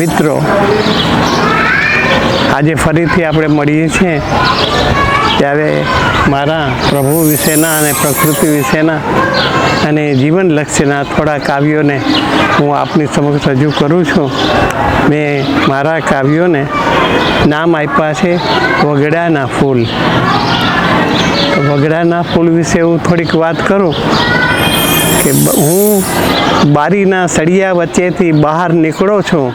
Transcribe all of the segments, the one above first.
મિત્રો, આજે ફરીથી આપણે મળીએ છીએ ત્યારે મારા પ્રભુ વિશેના અને પ્રકૃતિ વિશેના અને જીવનલક્ષીના થોડા કાવ્યોને હું આપની સમક્ષ રજૂ કરું છું. મેં મારા કાવ્યોને નામ આપ્યા છે, વગડાના ફૂલ. વગડાના ફૂલ વિશે હું થોડીક વાત કરું. કે હું બારીના સળિયા વચ્ચેથી બહાર નીકળો છું,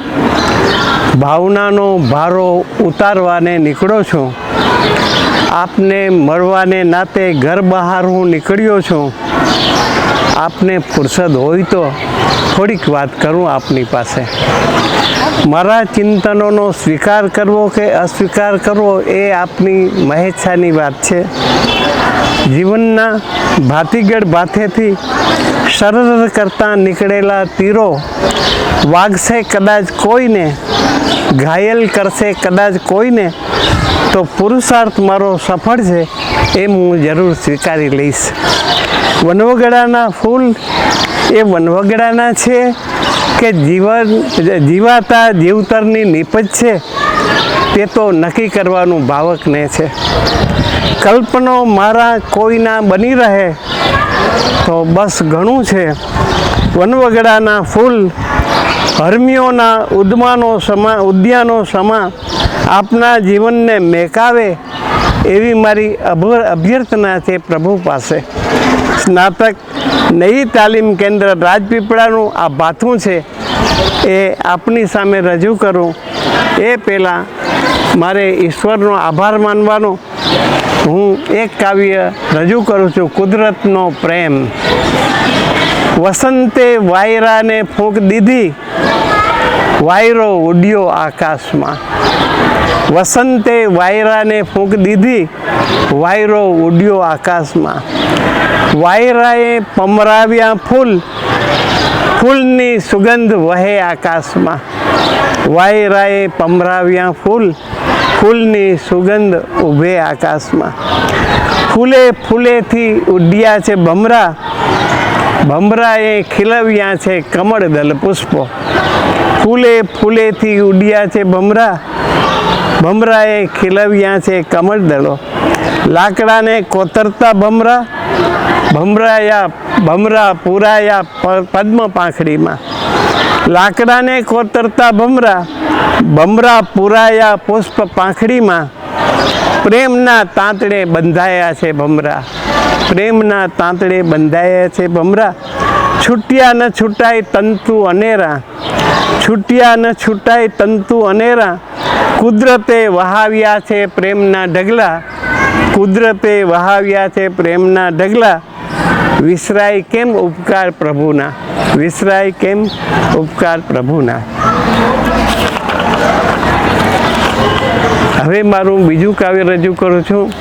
ભાવનાનો ભારો ઉતારવાને નીકળો છું, આપને મળવાને નાતે ઘર બહાર હું નીકળ્યો છું, આપને ફુરસદ હોય તો થોડીક વાત કરું આપની પાસે. મારા ચિંતનોનો સ્વીકાર કરવો કે અસ્વીકાર કરવો એ આપની મહેચ્છાની વાત છે. જીવનના ભાતીગઢ ભાથેથી સરળ કરતાં નીકળેલા તીરો વાગશે કદાચ કોઈને, ઘાયલ કરશે કદાચ કોઈને, તો પુરુષાર્થ મારો સફળ છે એમ હું જરૂર સ્વીકારી લઈશ. વનવગડાના ફૂલ એ વનવગડાના છે કે જીવન, જીવાતા જીવતરની નીપજ છે તે તો નક્કી કરવાનું ભાવકને છે. કલ્પનો મારા કોઈના બની રહે તો બસ ઘણું છે. વનવગડાના ફૂલ, હર્મીઓના ઉદ્માનો સમા, ઉદ્યાનો સમા આપના જીવનને મેકાવે એવી મારી અભ અભ્યર્થના છે પ્રભુ પાસે. સ્નાતક નવી તાલીમ કેન્દ્ર રાજપીપળાનું આ ભાથું છે. એ આપની સામે રજૂ કરું. એ પહેલાં મારે ઈશ્વરનો આભાર માનવાનો. હું એક કાવ્ય રજૂ કરું છું, કુદરતનો પ્રેમ. વસંતે વાયરાને ફૂંક દીધી, વાયરો ઉડ્યો આકાશમાં. વસંતે વાયરાને ફૂંક દીધી, વાયરો ઉડ્યો આકાશમાં. વાયરાએ પમરાવ્યા ફૂલ ફૂલની સુગંધ વહે આકાશમાં. વાયરાએ પમરાવ્યા ફૂલ, ફૂલની સુગંધ ઊભે આકાશમાં. ફૂલે ફૂલેથી ઉડ્યા છે ભમરા, ભમરાએ ખીલવ્યા છે કમળદલ પુષ્પો ફૂલે ફૂલેથી ઉડ્યા છે ભમરા ભમરાએ ખીલવ્યા છે કમળદળો લાકડાને કોતરતા ભમરા ભમરાયા ભમરા પુરાયા પદ્મ પાંખડીમાં. લાકડાને કોતરતા ભમરા ભમરા પુરાયા પુષ્પ પાંખડીમાં. પ્રેમના તાંતણે બંધાયા છે ભમરા પ્રેમના તાંતણે બંધાયા છે ભમરા છૂટ્યા ન છૂટાય તંતુ અનેરા. છૂટ્યા ન છૂટાય તંતુ અનેરા. કુદરતે વહાવ્યા છે પ્રેમના ઢગલા, કુદરતે વહાવ્યા છે પ્રેમના ઢગલા. વિસરાય કેમ ઉપકાર પ્રભુના? વિસરાય કેમ ઉપકાર પ્રભુના? હવે મારું બીજું કાવ્ય રજૂ કરું છું.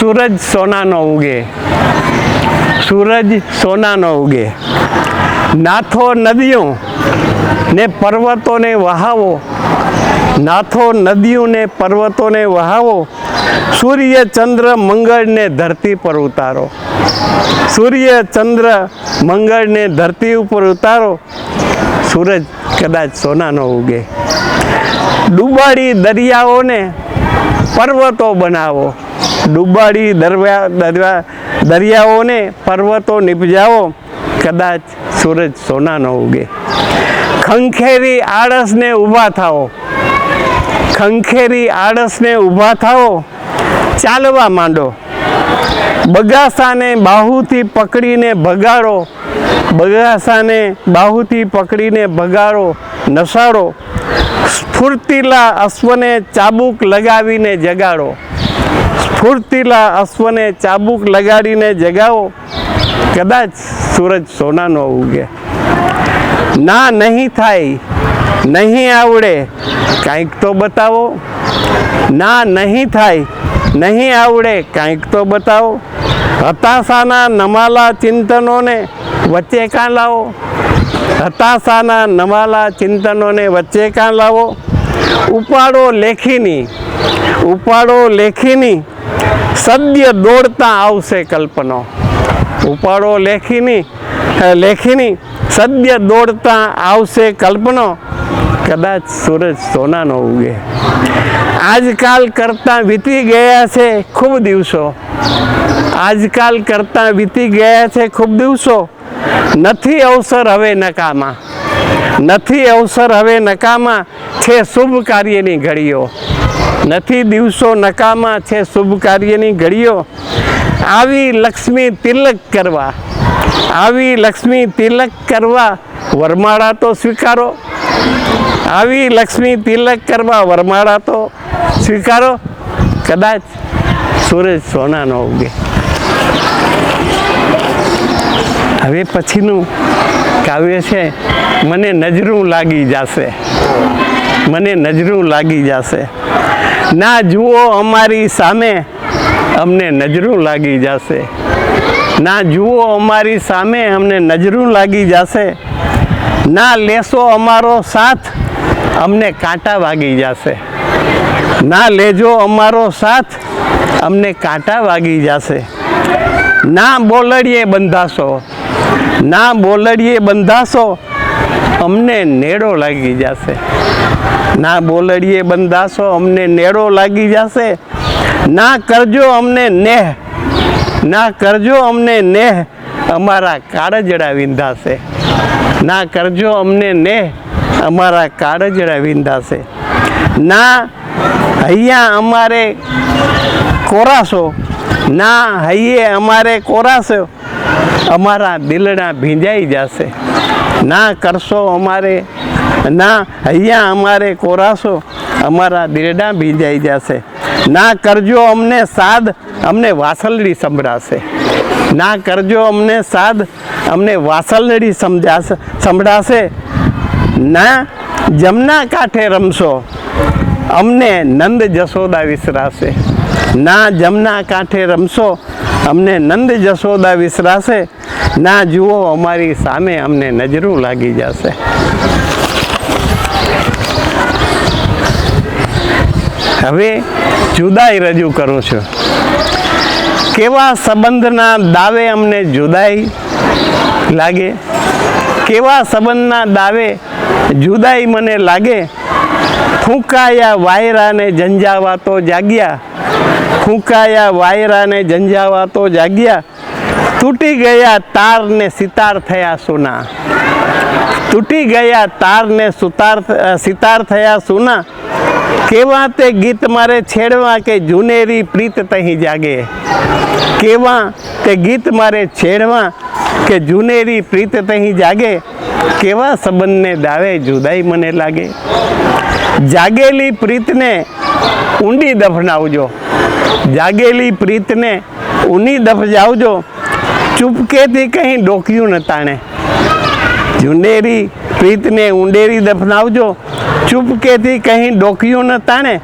સૂરજ સોનાનો ઉગે. સૂરજ સોનાનો ઉગે. નાથો નદીઓ ને પર્વતોને વહાવો. નાથો નદીઓને, પર્વતોને વહાવો, સૂર્ય ચંદ્ર મંગળને ધરતી પર ઉતારો. સૂર્ય ચંદ્ર મંગળને ધરતી ઉપર ઉતારો. સૂરજ કદાચ સોનાનો ઉગે. ડુબાડી દરિયાઓને પર્વતો બનાવો. ડુબાડી દરિયા દરિયાઓને પર્વતો નિપજાવો. કદાચ સૂરજ સોનાનો ઉગે. ખંખેરી આળસને ઊભા થાઓ. ખંખેરી આળસને ઊભા થાઓ, ચાલવા માંડો. બગાસાને બાહુથી પકડીને ભગાડો, બગાસાને બાહુથી પકડીને ભગાડો નસાડો સ્ફૂર્તિલા અશ્વને ચાબુક લગાવીને જગાડો. સ્ફૂર્તિલા અશ્વને ચાબુક લગાડીને જગાવો. કદાચ સૂરજ સોનાનો ઉગે. ના નહીં થાય. નહીં આવડે. કાંઈક તો બતાવો. ના, નહીં થાય. નહીં આવડે. કાંઈક તો બતાવો. હતાશાના નમાલા ચિંતનોને વચ્ચે કાં લાવો? હતાશાના નમાલા ચિંતનોને વચ્ચે કાં લાવો? ઉપાડો લેખીની. ઉપાડો લેખીની. સદ્ય દોડતા આવશે કલ્પનો. ઉપાડો લેખીની લેખીની. સદ્ય દોડતા આવશે કલ્પનો. કદાચ સૂરજ સોનાનો ઉગે. આજકાલ કરતાં વીતી ગયા છે ખૂબ દિવસો. આજકાલ કરતાં વીતી ગયા છે ખૂબ દિવસો. નથી અવસર હવે નકામા. નથી અવસર હવે નકામા છે શુભ કાર્યની ઘડીઓ. નથી દિવસો નકામા છે શુભ કાર્યની ઘડીઓ. આવી લક્ષ્મી તિલક કરવા. આવી લક્ષ્મી તિલક કરવા. વરમાળા તો સ્વીકારો. આવી લક્ષ્મી તિલક કરવા વરમાળા તો સ્વીકારો. કદાચ સૂરજ સોનાનો ઉગે. હવે પછીનું કાવ્ય છે, મને નજરું લાગી જશે. મને નજરું લાગી જશે. ના જુઓ અમારી સામે, અમને નજરું લાગી જશે. ના જુઓ અમારી સામે, અમને નજરું લાગી જશે. ના લેશો અમારો સાથ અમને કાંટા વાગી જશે. ના લેજો અમારો સાથ, અમને કાંટા વાગી જશે. ના બોલડીએ બંધાશો, ના બોલડીએ બંધાશો, અમને નેડો લાગી જશે. ના બોલડીએ બંધાશો, અમને નેડો લાગી જશે. ના કરજો અમને નેહ, ના કરજો અમને નેહ, અમારા કાળજડા વિંધાશે. ના કરજો અમને નેહ અમારા કાળજડા વિંધાશે ના અહીંયા અમારે કોરાશો ના, હૈયે અમારે કોરાશો અમારા દિલડા ભીંજાઈ જશે. ના, કરશો અમારે. ના અહીંયા અમારે કોરાશો અમારા દિલડા ભીંજાઈ જશે. ના, કરજો અમને સાદ, અમને વાસલડી સંભળાશે. ના, કરજો અમને સાદ, અમને વાસલડી સમજાશે, સંભળાશે. ના, જમના કાંઠે રમશો. અમને નંદ જશોદા વિસરાશે. ના, જમના કાંઠે રમશો. અમને નંદ જશોદા વિસરાશે. ના, જુઓ, અમારી સામે અમને નજરું લાગી જશે. હવે જુદાઈ રજૂ કરું છું. કેવા સંબંધના દાવે અમને જુદાઈ લાગે? કેવા સંબંધના દાવે જુદાઈ મને લાગે. ફૂંકાયા વાયરાને ઝંઝાવાતો જાગ્યા. ફૂંકાયા વાયરાને ઝંઝાવાતો જાગ્યા. તૂટી ગયા તારને સિતાર થયા સોના. તૂટી ગયા તારને સુતાર સિતાર થયા સોના. કેવા તે ગીત મારે છેડવા કે જુનેરી પ્રીત તહીં જાગે? કેવા તે ગીત મારે છેડવા કે જુનેરી પ્રીત તહીં જાગે? કેવા સંબંધને દાવે જુદાઈ મને લાગે? જાગેલી પ્રીતને ઊંડી દફનાવજો. જાગેલી પ્રીતને ઊંડી દફજાવજો. ચૂપકેથી કંઈ ડોક્યું ન તાણે. જુનેરી પ્રીતને ઊંડેરી દફનાવજો. ચૂપકેથી કંઈ ડોક્યું ન તાણે.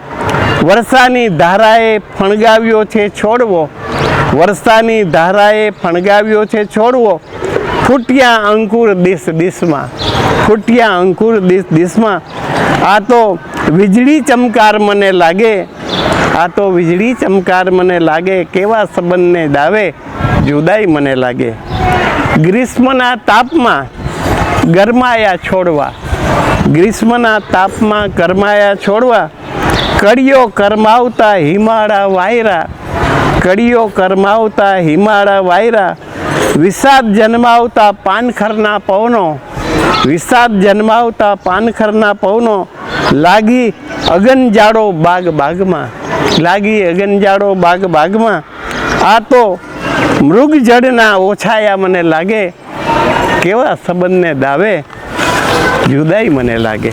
વર્ષાની ધારાએ ફણગાવ્યો છે છોડવો. વર્ષાની ધારાએ ફણગાવ્યો છે છોડવો. ફૂટ્યા અંકુર દિશ દિશમાં ફૂટ્યા અંકુર દિશ દિશમાં આ તો વીજળી ચમકાર મને લાગે. આ તો વીજળી ચમકાર મને લાગે. કેવા સંબંધને દાવે જુદાઈ મને લાગે. ગ્રીષ્મના તાપમાં ગરમાયા છોડવા. ગ્રીષ્મના તાપમાં ગરમાયા છોડવા. કડીઓ કરમાવતા હિમાળા વાયરા. કડીઓ કરમાવતા હિમાળા વાયરા. વિષાદ જન્માવતા પાનખરના પવનો. વિષાદ જન્માવતા પાનખરના પવનો. લાગી અગનજાડો બાગ બાગમાં. લાગી અગનજાડો બાગ બાગમાં. આ તો મૃગજળના ઓછાયા મને લાગે. કેવા સંબંધને દાવે? જુદાઈ મને લાગે.